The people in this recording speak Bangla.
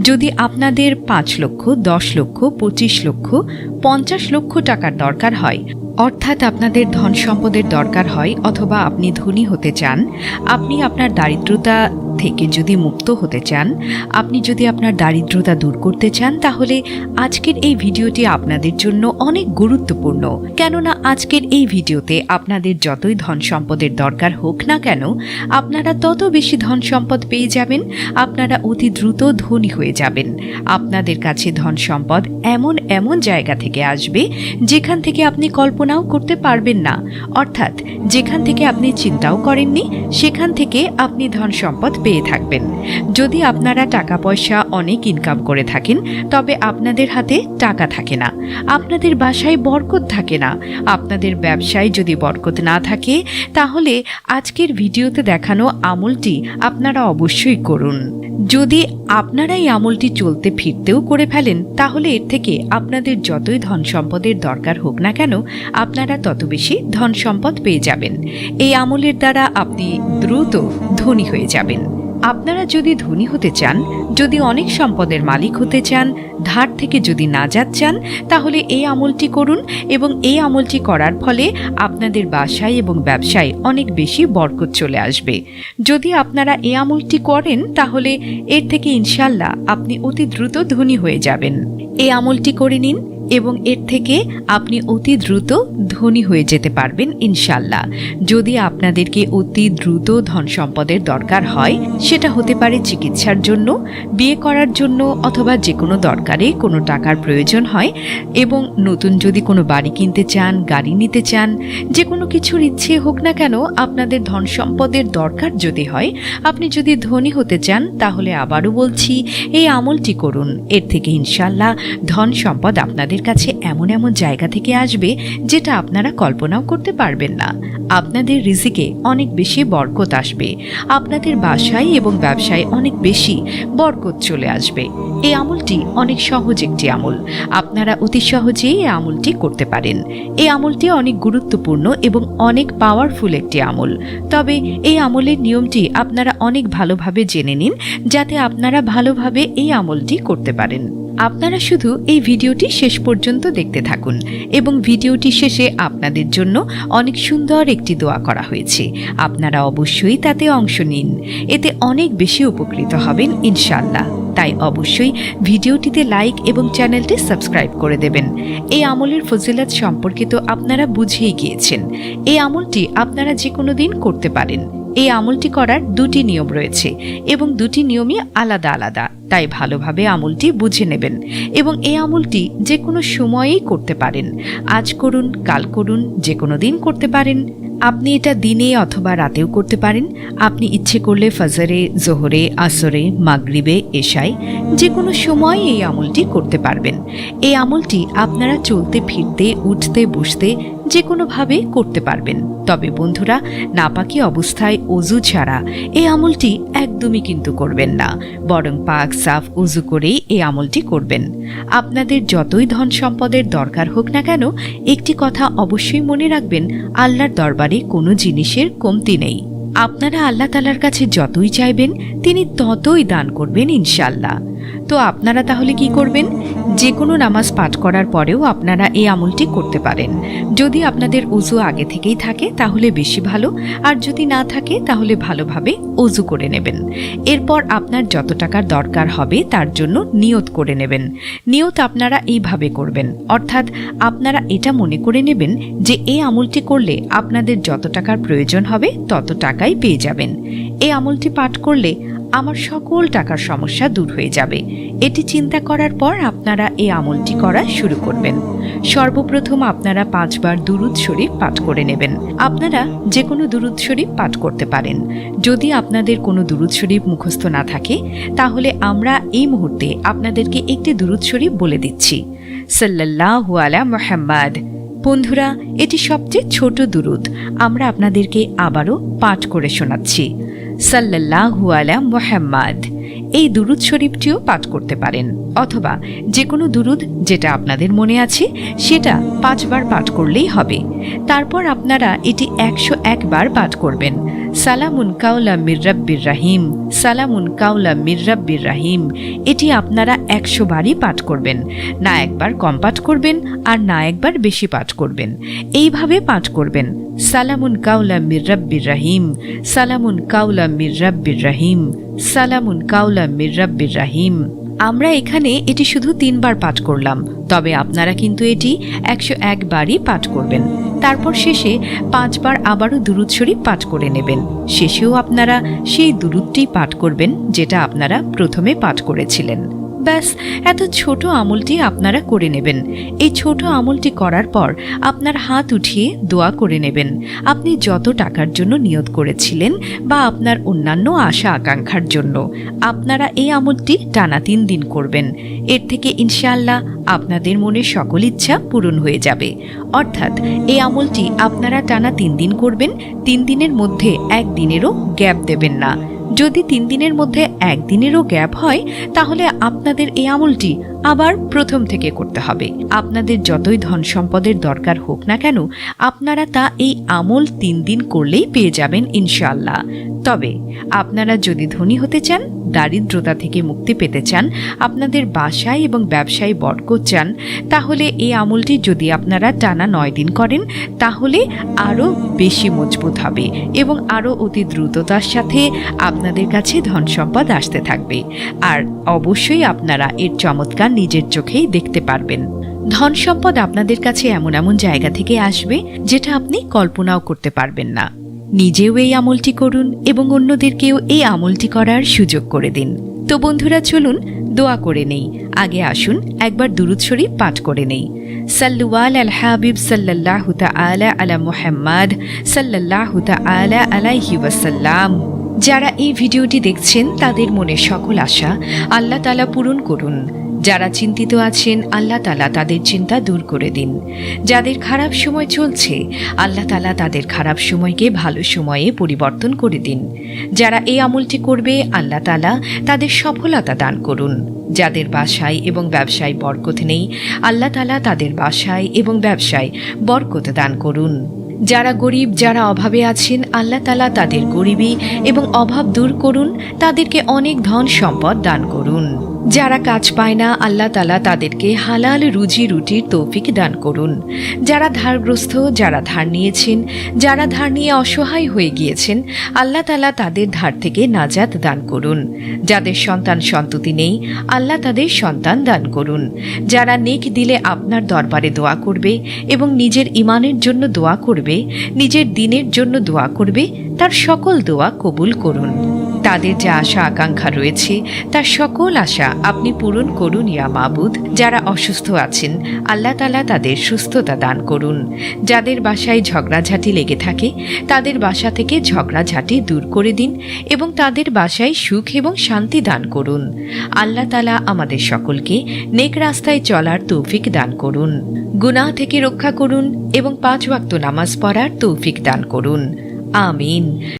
যদি আপনাদের পাঁচ লক্ষ, দশ লক্ষ, পঁচিশ লক্ষ, পঞ্চাশ লক্ষ টাকার দরকার হয়, অর্থাৎ আপনাদের ধন সম্পদের দরকার হয় অথবা আপনি ধনী হতে চান, আপনি আপনার দারিদ্রতা থেকে যদি মুক্ত হতে চান, আপনি যদি আপনার দারিদ্রতা দূর করতে চান, তাহলে আজকের এই ভিডিওটি আপনাদের জন্য অনেক গুরুত্বপূর্ণ। কেননা আজকের এই ভিডিওতে আপনাদের যতই ধন সম্পদের দরকার হোক না কেন, আপনারা তত বেশি ধন সম্পদ পেয়ে যাবেন, আপনারা অতি দ্রুত ধনী হয়ে যাবেন। আপনাদের কাছে ধন সম্পদ এমন এমন জায়গা থেকে আসবে, যেখান থেকে আপনি কল্পনাও করতে পারবেন না। অর্থাৎ, যেখান থেকে আপনি চিন্তাও করেননি, সেখান থেকে আপনি ধন সম্পদ পেয়ে থাকবেন। যদি আপনারা টাকা পয়সা অনেক ইনকাম করে থাকেন, তবে আপনাদের হাতে টাকা থাকে না। আপনাদের বাসায় বরকত থাকে না। আপনাদের ব্যবসায় যদি বরকত না থাকে, তাহলে আজকের ভিডিওতে দেখানো আমলটি আপনারা অবশ্যই করুন। যদি আপনারা এই আমলটি চলতে ফিরতেও করে ফেলেন, তাহলে এর থেকে আপনাদের যতই ধন সম্পদের দরকার হোক না কেন, আপনারা তত বেশি ধন সম্পদ পেয়ে যাবেন। এই আমলের দ্বারা আপনি দ্রুত ধনী হয়ে যাবেন। আপনারা যদি ধনী হতে চান, যদি অনেক সম্পদের মালিক হতে চান, ধার থেকে যদি নাজাত চান, তাহলে এই আমলটি করুন এবং এই আমলটি করার ফলে আপনাদের বাসায় এবং ব্যবসায় অনেক বেশি বরকত চলে আসবে। যদি আপনারা এই আমলটি করেন, তাহলে এর থেকে ইনশাল্লাহ আপনি অতি দ্রুত ধনী হয়ে যাবেন। এই আমলটি করে নিন এবং এর থেকে আপনি অতি দ্রুত ধনী হয়ে যেতে পারবেন ইনশাল্লাহ যদি আপনাদেরকে অতি দ্রুত ধন সম্পদের দরকার হয়, সেটা হতে পারে চিকিৎসার জন্য, বিয়ে করার জন্য অথবা যে কোনো দরকারে কোনো টাকার প্রয়োজন হয় এবং নতুন যদি কোনো বাড়ি কিনতে চান, গাড়ি নিতে চান যে কোনো কিছুর ইচ্ছে হোক না কেন আপনাদের ধন সম্পদের দরকার যদি হয়, আপনি যদি ধনী হতে চান, তাহলে আবারও বলছি, এই আমলটি করুন। এর থেকে ইনশাল্লাহ ধন সম্পদ আপনাদের কাছে এমন এমন জায়গা থেকে আসবে যেটা আপনারা কল্পনাও করতে পারবেন না। আপনাদের রিজিকে অনেক বেশি বরকত আসবে। আপনাদের বাসায় এবং ব্যবসায় অনেক বেশি বরকত চলে আসবে। এই আমলটি অনেক সহজ একটি আমল। আপনারা অতি সহজেই এই আমলটি করতে পারেন। এই আমলটি অনেক গুরুত্বপূর্ণ এবং অনেক পাওয়ারফুল একটি আমল। তবে এই আমলের নিয়মটি আপনারা অনেক ভালোভাবে জেনে নিন, যাতে আপনারা ভালোভাবে এই আমলটি করতে পারেন। আপনারা শুধু এই ভিডিওটি শেষ পর্যন্ত দেখতে থাকুন এবং ভিডিওটি শেষে আপনাদের জন্য অনেক সুন্দর একটি দোয়া করা হয়েছে। আপনারা অবশ্যই তাতে অংশ নিন। এতে অনেক বেশি উপকৃত হবেন ইনশাল্লাহ তাই অবশ্যই ভিডিওটিতে লাইক এবং চ্যানেলটি সাবস্ক্রাইব করে দেবেন। এই আমলের ফজিলাত সম্পর্কে তো আপনারা বুঝেই গিয়েছেন। এই আমলটি আপনারা যে কোনো দিন করতে পারেন। এই আমলটি করার দুটি নিয়ম রয়েছে এবং দুটি নিয়মই আলাদা আলাদা। তাই ভালোভাবে আমলটি বুঝে নেবেন এবং এই আমলটি যে কোনো সময়েই করতে পারেন। আজ করুন, কাল করুন, যে কোনো দিন করতে পারেন। আপনি এটা দিনে অথবা রাতেও করতে পারেন। আপনি ইচ্ছে করলে ফজরে, জোহরে, আসরে, মাগরিবে, এশায় যে কোনো সময় এই আমলটি করতে পারবেন। এই আমলটি আপনারা চলতে, ফিরতে, উঠতে, বসতে যে কোনোভাবে করতে পারবেন। তবে বন্ধুরা, নাপাকি অবস্থায় অজু ছাড়া এই আমলটি একদমই কিন্তু করবেন না। বরং পাক সাফ উজু করেই এই আমলটি করবেন। আপনাদের যতই ধন সম্পদের দরকার হোক না কেন, একটি কথা অবশ্যই মনে রাখবেন, আল্লাহর দরবারে কোনো জিনিসের কমতি নেই। আপনারা আল্লাহ তালার কাছে যতই চাইবেন, তিনি ততই দান করবেন ইনশাল্লাহ তো আপনারা তাহলে কি করবেন? যে কোনো নামাজ পাঠ করার পরেও আপনারা এই আমলটি করতে পারেন। যদি আপনাদের উজু আগে থেকেই থাকে, তাহলে বেশি ভালো, আর যদি না থাকে, তাহলে ভালোভাবে উজু করে নেবেন। এরপর আপনার যত টাকার দরকার হবে, তার জন্য নিয়ত করে নেবেন। নিয়ত আপনারা এইভাবে করবেন, অর্থাৎ আপনারা এটা মনে করে নেবেন যে এই আমলটি করলে আপনাদের যত টাকার প্রয়োজন হবে, তত টাকাই পেয়ে যাবেন। এই আমলটি পাঠ করলে আমার সকল টাকার সমস্যা দূর হয়ে যাবে। এটি চিন্তা করার পর আপনারা এই আমলটি করা শুরু করবেন। সর্বপ্রথম আপনারা পাঁচবার দুরুদ শরীফ পাঠ করে নেবেন। আপনারা যে কোনো দুরুদ শরীফ পাঠ করতে পারেন। যদি আপনাদের কোনো দুরুদ শরীফ মুখস্থ না থাকে, তাহলে আমরা এই মুহূর্তে আপনাদেরকে একটি দুরুদ শরীফ বলে দিচ্ছি। সাল্লাল্লাহু আলা মোহাম্মদ। বন্ধুরা, এটি সবচেয়ে ছোট দুরুদ। আমরা আপনাদেরকে আবারও পাঠ করে শোনাচ্ছি। সাল্লাল্লাহু আলা মোহাম্মদ। এই দুরুদ শরীফটিও পাঠ করতে পারেন, অথবা যে কোনো দুরুদ যেটা আপনাদের মনে আছে, সেটা পাঁচবার পাঠ করলেই হবে। তারপর আপনারা এটি একশো একবার পাঠ করবেন। সালামুন কাউলা মির্রাব্বির রাহিম, সালামুন কাউলা মির্রাব্বির রাহিম, এটি আপনারা একশো বারই পাঠ করবেন। না একবার কম পাঠ করবেন আর না একবার বেশি পাঠ করবেন। এইভাবে পাঠ করবেন। সালামুন কাউলা মির্রাব্বির রাহিম, সালামুন কাউলা মির্রাব্বির রাহিম, সালামুন কাউলা মির্রাব্বির রাহিম। আমরা এখানে এটি শুধু তিনবার পাঠ করলাম, তবে আপনারা কিন্তু এটি একশো একবারই পাঠ করবেন। তারপর শেষে পাঁচবার আবারও দুরুদ শরীফ পাঠ করে নেবেন। শেষেও আপনারা সেই দুরুদটি পাঠ করবেন, যেটা আপনারা প্রথমে পাঠ করেছিলেন। ব্যাস, এত ছোট আমলটি আপনারা করে নেবেন। এই ছোট আমলটি করার পর আপনার হাত উঠিয়ে দোয়া করে নেবেন। আপনি যত টাকার জন্য নিয়ত করেছিলেন বা আপনার অন্যান্য আশা আকাঙ্ক্ষার জন্য, আপনারা এই আমলটি টানা তিন দিন করবেন। এর থেকে ইনশাআল্লাহ আপনাদের মনের সকল ইচ্ছা পূরণ হয়ে যাবে। অর্থাৎ এই আমলটি আপনারা টানা তিন দিন করবেন, তিন দিনের মধ্যে একদিনেরও গ্যাপ দেবেন না। যদি তিন দিনের মধ্যে একদিনেরও গ্যাপ হয় তাহলে আপনাদের এই আমলটি আবার প্রথম থেকে করতে হবে। আপনাদের যতই ধন সম্পদের দরকার হোক না কেন, আপনারা তা এই আমল তিন দিন করলেই পেয়ে যাবেন ইনশাল্লাহ তবে, আপনারা যদি ধনী হতে চান, দারিদ্রতা থেকে মুক্তি পেতে চান, আপনাদের বাসায় এবং ব্যবসায় বরকত চান, তাহলে এই আমলটি যদি আপনারা টানা নয় দিন করেন, তাহলে আরও বেশি মজবুত হবে এবং আরও অতি দ্রুততার সাথে আপনাদের কাছে ধন সম্পদ আসতে থাকবে। আর অবশ্যই আপনারা এর চমৎকার নিজের চোখেই দেখতে পারবেন। ধন সম্পদ আপনাদের কাছে এমন এমন জায়গা থেকে আসবে, যেটা আপনি কল্পনাও করতে পারবেন না। নিজেও এই আমলটি করুন এবং অন্যদেরকেও এই আমলটি করার সুযোগ করে দিন। তো বন্ধুরা, চলুন দোয়া করে নেই। আগে আসুন, একবার দুরুদ শরীফ পাঠ করে নেই। সাল্লুয়াল আল হাবিব সাল্লাল্লাহ তাআলা আলা মুহাম্মদ সাল্লাল্লাহ তাআলা আলাইহি ওয়াসাল্লাম। যারা এই ভিডিওটি দেখছেন, তাদের মনে সকল আশা আল্লাহ তালা পূরণ করুন। যারা চিন্তিত আছেন, আল্লাহ তালা তাদের চিন্তা দূর করে দিন। যাদের খারাপ সময় চলছে, আল্লাহ তালা তাদের খারাপ সময়কে ভালো সময়ে পরিবর্তন করে দিন। যারা এই আমলটি করবে, আল্লাহ তালা তাদের সফলতা দান করুন। যাদের বাসায় এবং ব্যবসায় বরকত নেই, আল্লাহ তালা তাদের বাসায় এবং ব্যবসায় বরকত দান করুন। যারা গরিব, যারা অভাবে আছেন, আল্লাহ তালা তাদের গরিবী এবং অভাব দূর করুন, তাদেরকে অনেক ধন সম্পদ দান করুন। যারা কাজ পায় না, আল্লাহ তালা তাদেরকে হালাল রুজি রুটির তৌফিক দান করুন। যারা ধারগ্রস্ত, যারা ধার নিয়েছেন, যারা ধার নিয়ে অসহায় হয়ে গিয়েছেন, আল্লাহ তালা তাদের ধার থেকে নাজাত দান করুন। যাদের সন্তান সন্ততি নেই, আল্লাহ তাদের সন্তান দান করুন। যারা নেক দিলে আপনার দরবারে দোয়া করবে এবং নিজের ইমানের জন্য দোয়া করবে, নিজের দিনের জন্য দোয়া করবে, তার সকল দোয়া কবুল করুন। তাদের যা আশা, আকাঙ্ক্ষা রয়েছে, তার সকল আশা আপনি পূরণ করুন, ইয়া মাবুদ। যারা অসুস্থ আছেন, আল্লাহ তালা তাদের সুস্থতা দান করুন। যাদের বাসায় ঝগড়াঝাটি লেগে থাকে, তাদের বাসা থেকে ঝগড়াঝাটি দূর করে দিন এবং তাদের বাসায় সুখ এবং শান্তি দান করুন। আল্লাহ তালা আমাদের সকলকে নেক রাস্তায় চলার তৌফিক দান করুন। গুনাহ থেকে রক্ষা করুন এবং পাঁচ ওয়াক্ত নামাজ পড়ার তৌফিক দান করুন। আমিন।